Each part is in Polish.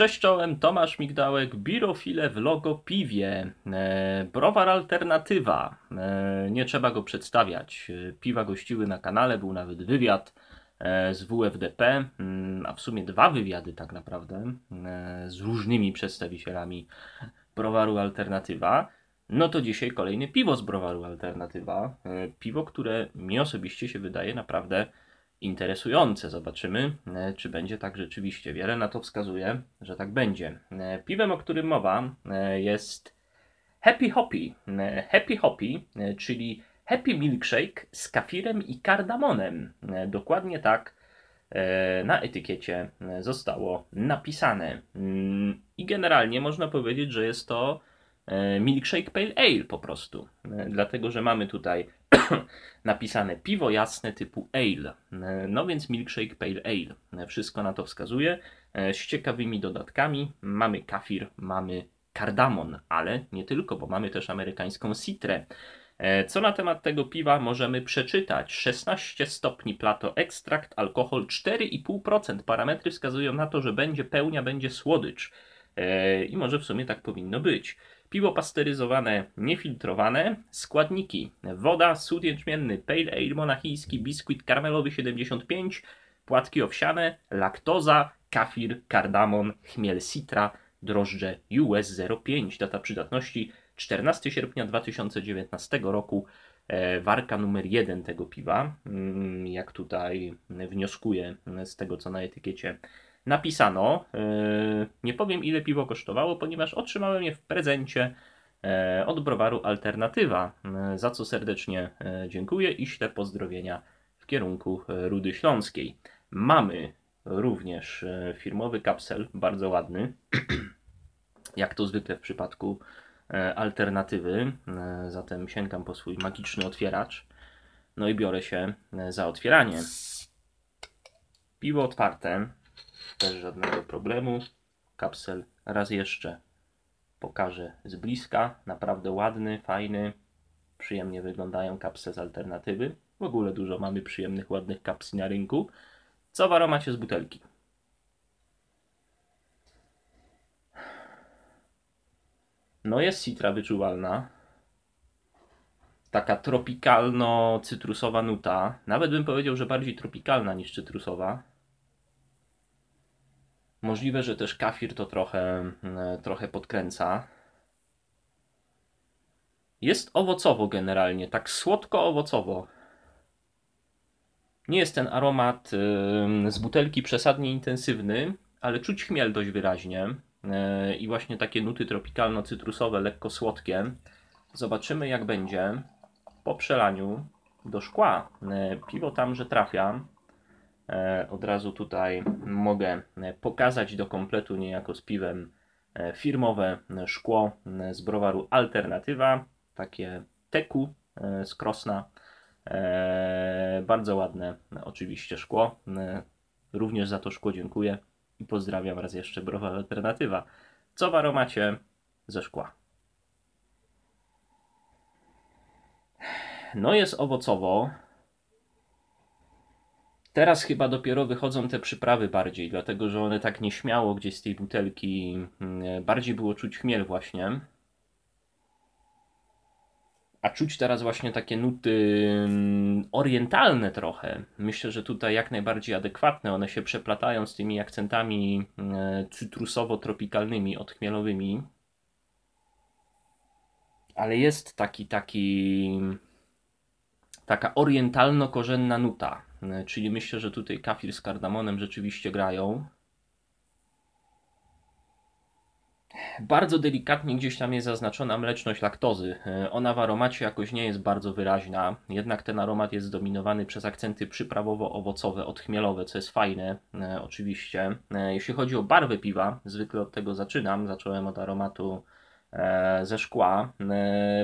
Cześć czołem, Tomasz Migdałek, Birofile w logo piwie. E, browar alternatywa. E, nie trzeba go przedstawiać. E, piwa gościły na kanale, był nawet wywiad e, z WFDP, mm, a w sumie dwa wywiady tak naprawdę e, z różnymi przedstawicielami browaru alternatywa. No to dzisiaj kolejne piwo z browaru alternatywa. Piwo, które mi osobiście się wydaje naprawdę interesujące. Zobaczymy, e, czy będzie tak rzeczywiście. Wiele na to wskazuje, że tak będzie. E, Piwem, o którym mowa, e, jest Happy Hoppy. Happy Hoppy, czyli Happy Milkshake z kafirem i kardamonem. Dokładnie tak na etykiecie zostało napisane. Mm, I generalnie można powiedzieć, że jest to Milkshake Pale Ale po prostu. E, Dlatego, że mamy tutaj napisane piwo jasne typu ale. E, No więc milkshake pale ale. E, Wszystko na to wskazuje. E, Z ciekawymi dodatkami mamy kafir, mamy kardamon, ale nie tylko, bo mamy też amerykańską citrę. E, Co na temat tego piwa możemy przeczytać? 16 stopni plato ekstrakt, alkohol 4,5%. Parametry wskazują na to, że będzie pełnia, będzie słodycz. E, I może w sumie tak powinno być. Piwo pasteryzowane, niefiltrowane. Składniki: woda, sód jęczmienny, pale ale monachijski, biskuit karmelowy 75, płatki owsiane, laktoza, kafir, kardamon, chmiel citra, drożdże US 05. Data przydatności 14 sierpnia 2019 roku. E, Warka numer 1 tego piwa, Mm, jak tutaj wnioskuję z tego, co na etykiecie napisano. E, Nie powiem, ile piwo kosztowało, ponieważ otrzymałem je w prezencie e, od browaru Alternatywa, e, za co serdecznie dziękuję i ślę pozdrowienia w kierunku Rudy Śląskiej. Mamy również firmowy kapsel, bardzo ładny, jak to zwykle w przypadku Alternatywy, zatem sięgam po swój magiczny otwieracz, no i biorę się za otwieranie. Piwo otwarte, też żadnego problemu. Kapsel raz jeszcze pokażę z bliska. Naprawdę ładny, fajny. Przyjemnie wyglądają kapsle z alternatywy. W ogóle dużo mamy przyjemnych, ładnych kapsli na rynku. Co w aromacie z butelki? No jest citra wyczuwalna. Taka tropikalno-cytrusowa nuta. Nawet bym powiedział, że bardziej tropikalna niż cytrusowa. Możliwe, że też kafir to trochę, e, trochę podkręca. Jest owocowo generalnie, tak słodko-owocowo. Nie jest ten aromat z butelki przesadnie intensywny, ale czuć chmiel dość wyraźnie. E, I właśnie takie nuty tropikalno-cytrusowe, lekko słodkie. Zobaczymy jak będzie po przelaniu do szkła. E, Piwo tam, że trafia. E, Od razu tutaj mogę e, pokazać do kompletu niejako z piwem e, firmowe szkło z browaru Alternatywa. Takie teku z Krosna. Bardzo ładne oczywiście szkło. Również za to szkło dziękuję i pozdrawiam raz jeszcze browar Alternatywa. Co w aromacie ze szkła? No jest owocowo. Teraz chyba dopiero wychodzą te przyprawy bardziej, dlatego że one tak nieśmiało gdzieś z tej butelki mm, bardziej było czuć chmiel właśnie. A czuć teraz właśnie takie nuty mm, orientalne trochę. Myślę, że tutaj jak najbardziej adekwatne. One się przeplatają z tymi akcentami mm, cytrusowo-tropikalnymi, odchmielowymi. Ale jest taki, taki taka orientalno-korzenna nuta. E, Czyli myślę, że tutaj kafir z kardamonem rzeczywiście grają. Bardzo delikatnie gdzieś tam jest zaznaczona mleczność laktozy. E, Ona w aromacie jakoś nie jest bardzo wyraźna, jednak ten aromat jest zdominowany przez akcenty przyprawowo-owocowe, odchmielowe, co jest fajne, e, oczywiście. Jeśli chodzi o barwę piwa, zwykle od tego zaczynam. Zacząłem od aromatu ze szkła.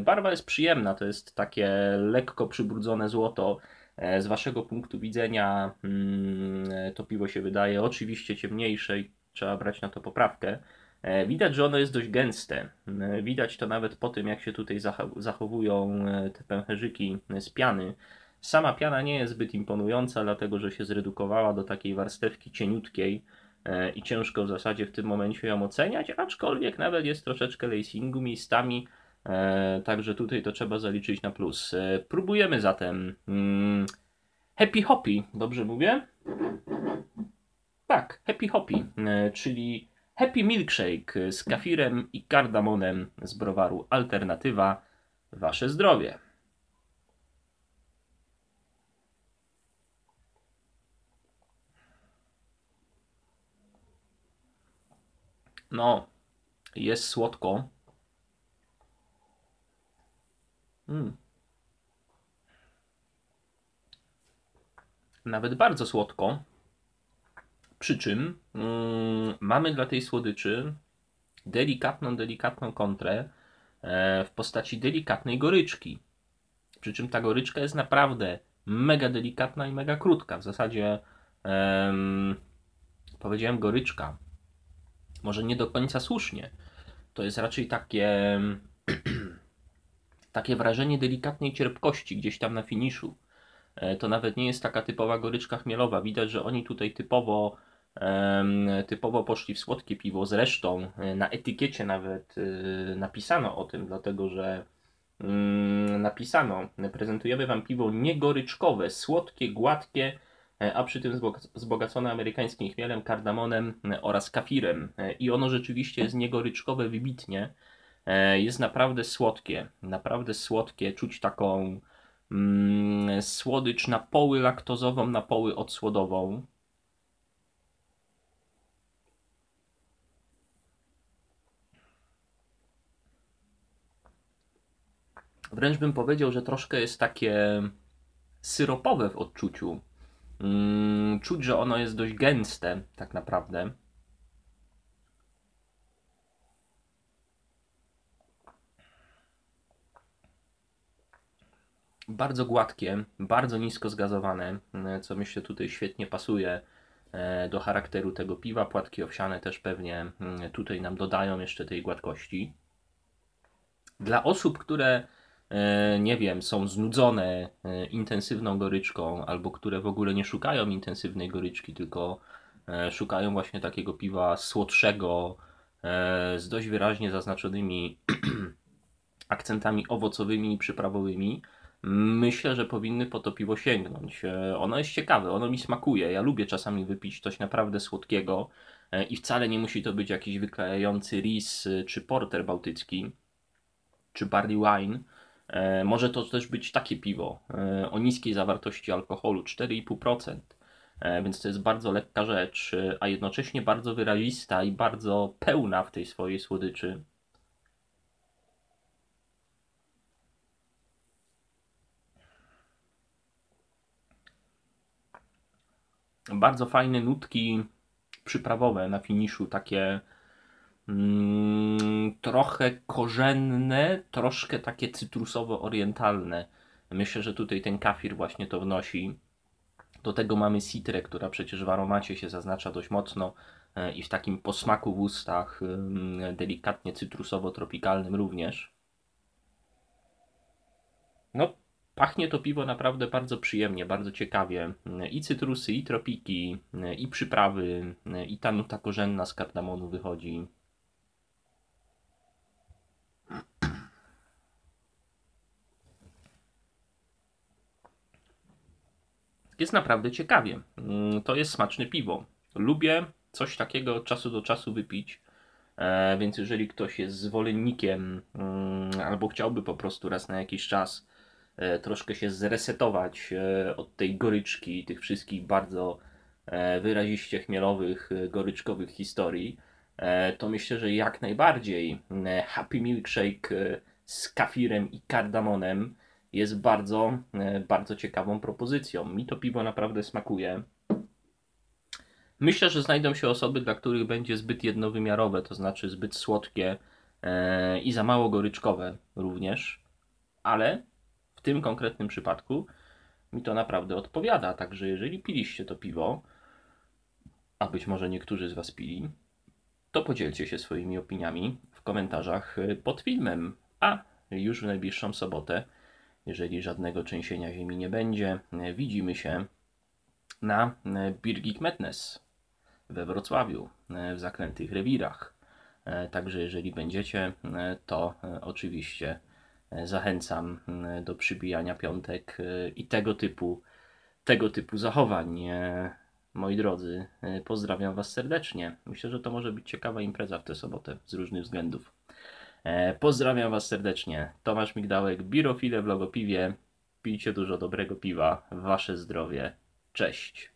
Barwa jest przyjemna, to jest takie lekko przybrudzone złoto. E, Z waszego punktu widzenia mm, to piwo się wydaje oczywiście ciemniejsze i trzeba brać na to poprawkę. E, Widać, że ono jest dość gęste. E, Widać to nawet po tym, jak się tutaj zachowują te pęcherzyki z piany. Sama piana nie jest zbyt imponująca, dlatego że się zredukowała do takiej warstewki cieniutkiej. i ciężko w zasadzie w tym momencie ją oceniać, aczkolwiek nawet jest troszeczkę lacingu miejscami, także tutaj to trzeba zaliczyć na plus. E, próbujemy zatem mm, Happy Hoppy, dobrze mówię? Tak, Happy Hoppy, czyli Happy Milkshake z kafirem i kardamonem z browaru Alternatywa. Wasze zdrowie. No, jest słodko. Mm. Nawet bardzo słodko. Przy czym mm, mamy dla tej słodyczy delikatną, delikatną kontrę e, w postaci delikatnej goryczki. Przy czym ta goryczka jest naprawdę mega delikatna i mega krótka. W zasadzie em, powiedziałem goryczka, może nie do końca słusznie. To jest raczej takie, takie wrażenie delikatnej cierpkości gdzieś tam na finiszu. E, to nawet nie jest taka typowa goryczka chmielowa. Widać, że oni tutaj typowo, typowo poszli w słodkie piwo. Zresztą e, na etykiecie nawet e, napisano o tym, dlatego że mm, napisano, prezentujemy Wam piwo niegoryczkowe, słodkie, gładkie, a przy tym wzbogacone amerykańskim chmielem, kardamonem oraz kafirem. I ono rzeczywiście jest niegoryczkowe wybitnie. Jest naprawdę słodkie, naprawdę słodkie, czuć taką mm, słodycz na poły laktozową, na poły odsłodową. Wręcz bym powiedział, że troszkę jest takie syropowe w odczuciu. Mm, czuć, że ono jest dość gęste, tak naprawdę. Bardzo gładkie, bardzo nisko zgazowane, mm, co myślę tutaj świetnie pasuje e, do charakteru tego piwa. Płatki owsiane też pewnie tutaj nam dodają jeszcze tej gładkości. Dla osób, które E, nie wiem, są znudzone e, intensywną goryczką, albo które w ogóle nie szukają intensywnej goryczki, tylko e, szukają właśnie takiego piwa słodszego, z dość wyraźnie zaznaczonymi akcentami owocowymi i przyprawowymi, myślę, że powinny po to piwo sięgnąć. Ono jest ciekawe, ono mi smakuje. Ja lubię czasami wypić coś naprawdę słodkiego i wcale nie musi to być jakiś wyklejający ris czy porter bałtycki czy barley wine E, może to też być takie piwo e, o niskiej zawartości alkoholu 4,5%, e, więc to jest bardzo lekka rzecz, a jednocześnie bardzo wyrazista i bardzo pełna w tej swojej słodyczy. Bardzo fajne nutki przyprawowe na finiszu, takie Mm, trochę korzenne, troszkę takie cytrusowo-orientalne. Myślę, że tutaj ten kafir właśnie to wnosi. Do tego mamy citrę, która przecież w aromacie się zaznacza dość mocno e, i w takim posmaku w ustach delikatnie cytrusowo-tropikalnym również. No, pachnie to piwo naprawdę bardzo przyjemnie, bardzo ciekawie. I cytrusy, i tropiki, i przyprawy, i ta nuta korzenna z kardamonu wychodzi. jest naprawdę ciekawie. Mm, to jest smaczne piwo. Lubię coś takiego od czasu do czasu wypić. E, więc jeżeli ktoś jest zwolennikiem mm, albo chciałby po prostu raz na jakiś czas troszkę się zresetować e, od tej goryczki, tych wszystkich bardzo wyraziście chmielowych, goryczkowych historii, to myślę, że jak najbardziej Happy Milkshake z kafirem i kardamonem jest bardzo, e, bardzo ciekawą propozycją. Mi to piwo naprawdę smakuje. Myślę, że znajdą się osoby, dla których będzie zbyt jednowymiarowe, to znaczy zbyt słodkie e, i za mało goryczkowe również, ale tym konkretnym przypadku mi to naprawdę odpowiada. Także jeżeli piliście to piwo, a być może niektórzy z Was pili, to podzielcie się swoimi opiniami w komentarzach pod filmem. A już w najbliższą sobotę jeżeli żadnego trzęsienia ziemi nie będzie, widzimy się na Birgit Madness. we Wrocławiu, w Zaklętych Rewirach. Także jeżeli będziecie, to oczywiście zachęcam e, do przybijania piątek e, i tego typu, tego typu zachowań. E, Moi drodzy, e, pozdrawiam Was serdecznie. Myślę, że to może być ciekawa impreza w tę sobotę z różnych względów. E, Pozdrawiam Was serdecznie. Tomasz Migdałek, Birofile w Logopiwie. Pijcie dużo dobrego piwa. Wasze zdrowie. Cześć.